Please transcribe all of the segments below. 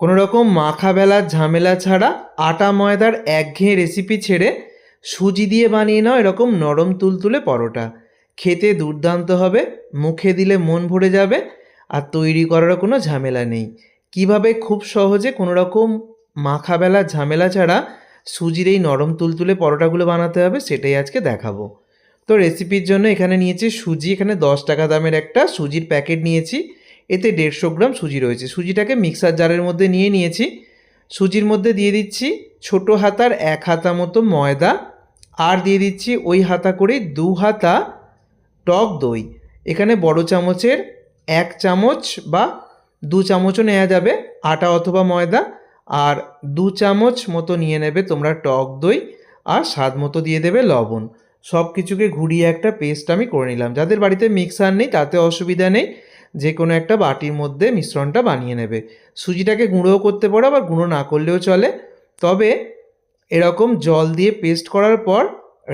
কোনো রকম মাখা বেলার ঝামেলা ছাড়া আটা ময়দার একঘেয়ে রেসিপি ছেড়ে সুজি দিয়ে বানিয়ে নাও এরকম নরম তুলতুলে পরোটা। খেতে দুর্দান্ত হবে, মুখে দিলে মন ভরে যাবে, আর তৈরি করারও কোনো ঝামেলা নেই। কীভাবে খুব সহজে কোনো রকম মাখা বেলার ঝামেলা ছাড়া সুজির এই নরম তুলতুলে পরোটাগুলো বানাতে হবে সেটাই আজকে দেখাবো। তো রেসিপির জন্য এখানে নিয়েছি সুজি, এখানে দশ টাকা দামের একটা সুজির প্যাকেট নিয়েছি। এতে দেড়শো গ্রাম সুজি রয়েছে। সুজিটাকে মিক্সার জারের মধ্যে নিয়ে নিয়েছি। সুজির মধ্যে দিয়ে দিচ্ছি ছোট হাতার এক হাতা মতো ময়দা আর দিয়ে দিচ্ছি ওই হাতা করে দু হাতা টক দই। এখানে বড় চামচের এক চামচ বা দু চামচও নেওয়া যাবে আটা অথবা ময়দা আর দু চামচ মতো নিয়ে নেবে তোমরা টক দই আর স্বাদ মতো দিয়ে দেবে লবণ। সব কিছুকে ঘুরিয়ে একটা পেস্ট আমি করে নিলাম। যাদের বাড়িতে মিক্সার নেই তাতে অসুবিধা নেই। যে কোনো একটা বাটির মধ্যে মিশ্রণটা বানিয়ে নেবে। সুজিটাকে গুঁড়োও করতে পারো, আবার গুঁড়ো না করলেও চলে। তবে এরকম জল দিয়ে পেস্ট করার পর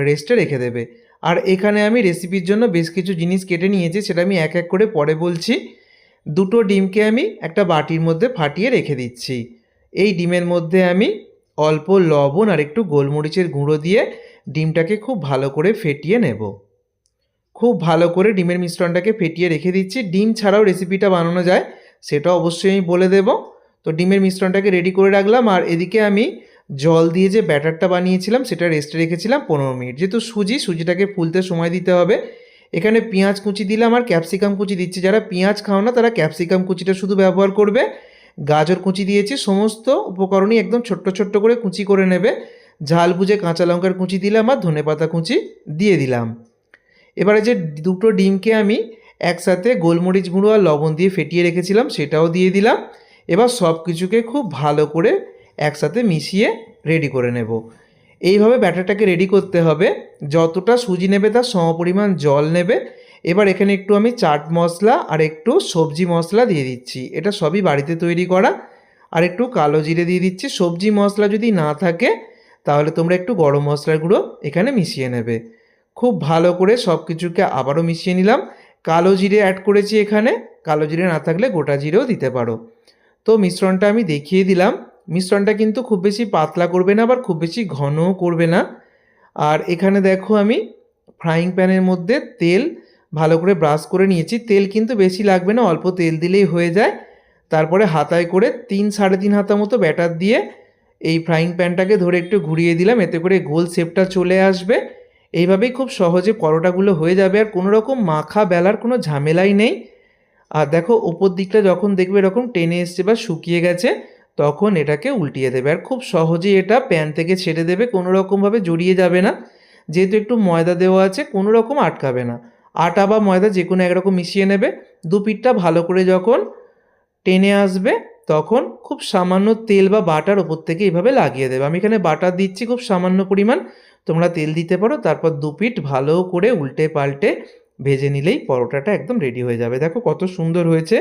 রেস্টে রেখে দেবে। আর এখানে আমি রেসিপির জন্য বেশ কিছু জিনিস কেটে নিয়েছি, সেটা আমি এক এক করে পরে বলছি। দুটো ডিমকে আমি একটা বাটির মধ্যে ফাটিয়ে রেখে দিচ্ছি। এই ডিমের মধ্যে আমি অল্প লবণ আর একটু গোলমরিচের গুঁড়ো দিয়ে ডিমটাকে খুব ভালো করে ফেটিয়ে নেব। খুব ভালো করে ডিমের মিশ্রণটাকে ফেটিয়ে রেখে দিচ্ছি। ডিম ছাড়াও রেসিপিটা বানানো যায়, সেটা অবশ্যই আমি বলে দেব। তো ডিমের মিশ্রণটাকে রেডি করে রাখলাম, আর এদিকে আমি জল দিয়ে যে ব্যাটারটা বানিয়েছিলাম, সেটা রেস্টে রেখেছিলাম পনেরো মিনিট। যেহেতু সুজি, সুজিটাকে ফুলতে সময় দিতে হবে। এখানে পেঁয়াজ কুচি দিলাম, আর ক্যাপসিকাম কুচি দিচ্ছি। যারা পেঁয়াজ খাও না, তারা ক্যাপসিকাম কুচিটা শুধু ব্যবহার করবে। গাজর কুচি দিয়েছি, সমস্ত উপকরণই একদম ছোট্ট ছোট্ট করে কুচি করে নেবে। ঝাল বুঝে কাঁচা লঙ্কার কুচি দিলাম, আর ধনেপাতা কুচি দিয়ে দিলাম। এবারে যে দুটো ডিমকে আমি একসাথে গোলমরিচ গুঁড়ো আর লবণ দিয়ে ফেটিয়ে রেখেছিলাম, সেটাও দিয়ে দিলাম। এবার সব কিছুকে খুব ভালো করে একসাথে মিশিয়ে রেডি করে নেব। এইভাবে ব্যাটারটাকে রেডি করতে হবে। যতটা সুজি নেবে তার সমপরিমাণ জল নেবে। এবার এখানে একটু আমি চাট মশলা আর একটু সবজি মশলা দিয়ে দিচ্ছি। এটা সবই বাড়িতে তৈরি করা। আর একটু কালো জিরে দিয়ে দিচ্ছি। সবজি মশলা যদি না থাকে, তাহলে তোমরা একটু গরম মশলার গুঁড়ো এখানে মিশিয়ে নেবে। খুব ভালো করে সব কিছুকে আবারও মিশিয়ে নিলাম। কালো জিরে অ্যাড করেছি এখানে। কালো জিরে না থাকলে গোটা জিরেও দিতে পারো। তো মিশ্রণটা আমি দেখিয়ে দিলাম। মিশ্রণটা কিন্তু খুব বেশি পাতলা করবে না, আবার খুব বেশি ঘনও করবে না। আর এখানে দেখো আমি ফ্রাইং প্যানের মধ্যে তেল ভালো করে ব্রাশ করে নিয়েছি। তেল কিন্তু বেশি লাগবে না, অল্প তেল দিলেই হয়ে যায়। তারপরে হাতায় করে তিন সাড়ে তিন হাতা মতো ব্যাটার দিয়ে এই ফ্রাইং প্যানটাকে ধরে একটু ঘুরিয়ে দিলাম। এতে করে গোল শেপটা চলে আসবে। এইভাবেই খুব সহজে পরোটাগুলো হয়ে যাবে আর কোনো রকম মাখা বেলার কোনো ঝামেলাই নেই। আর দেখো ওপর দিকটা যখন দেখবে এরকম টেনে এসছে বা শুকিয়ে গেছে, তখন এটাকে উল্টিয়ে দেবে। আর খুব সহজেই এটা প্যান থেকে ছেড়ে দেবে, কোনো রকমভাবে জড়িয়ে যাবে না। যেহেতু একটু ময়দা দেওয়া আছে, কোনো রকম আটকাবে না। আটা বা ময়দা যে কোনো একরকম মিশিয়ে নেবে। দু পিঠটা ভালো করে যখন টেনে আসবে তখন খুব সামান্য তেল বা বাটার ওপর থেকে এইভাবে লাগিয়ে দেবে। আমি এখানে বাটার দিচ্ছি খুব সামান্য পরিমাণ। তোমরা তেল দিতে পারো, তারপর দু পিঠ ভালো করে উল্টে পাল্টে ভেজে নিলেই পরোটাটা একদম রেডি হয়ে যাবে। দেখো কত সুন্দর হয়েছে।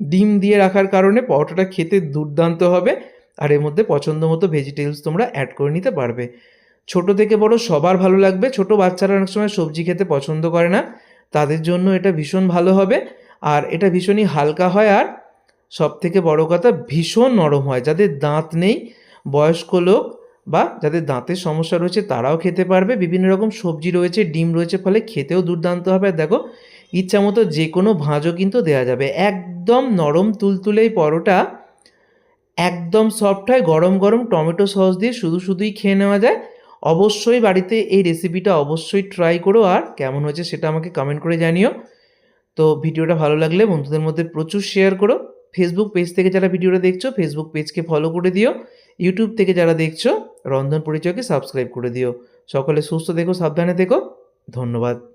ডিম দিয়ে রাখার কারণে পরোটাটা খেতে দুর্দান্ত হবে আর এর মধ্যে পছন্দ মতো ভেজিটেবলস তোমরা অ্যাড করে নিতে পারবে। ছোট থেকে বড় সবার ভালো লাগবে। ছোট বাচ্চারা অনেক সময় সবজি খেতে পছন্দ করে না। তাদের জন্য এটা ভীষণ ভালো হবে। আর এটা ভীষণই হালকা হয় আর সব থেকে বড় কথা ভীষণ নরম হয়। যাদের দাঁত নেই, বয়স্ক লোক বা যাদের দাঁতের সমস্যা রয়েছে তারাও খেতে পারবে। বিভিন্ন রকম সবজি রয়েছে, ডিম রয়েছে, ফলে খেতেও দুর্দান্ত হবে। দেখো, ইচ্ছা মতো যে কোনো ভাঁজও কিন্তু দেওয়া যাবে। একদম নরম তুলতুলে এই পরোটা একদম সফট হয়। গরম গরম টমেটো সস দিয়ে শুধু শুধুই খেয়ে নেওয়া যায়। অবশ্যই বাড়িতে এই রেসিপিটা অবশ্যই ট্রাই করো। আর কেমন হয়েছে সেটা আমাকে কমেন্ট করে জানিও। তো ভিডিওটা ভালো লাগলে বন্ধুদের মধ্যে প্রচুর শেয়ার করো। ফেসবুক পেজ থেকে যারা ভিডিওটা দেখছ ফেসবুক পেজকে ফলো করে দিও। ইউটিউব থেকে যারা দেখছ, রন্ধন পরিচয়কে সাবস্ক্রাইব করে দিও। সকলে সুস্থ দেখো সাবধানে দেখো ধন্যবাদ।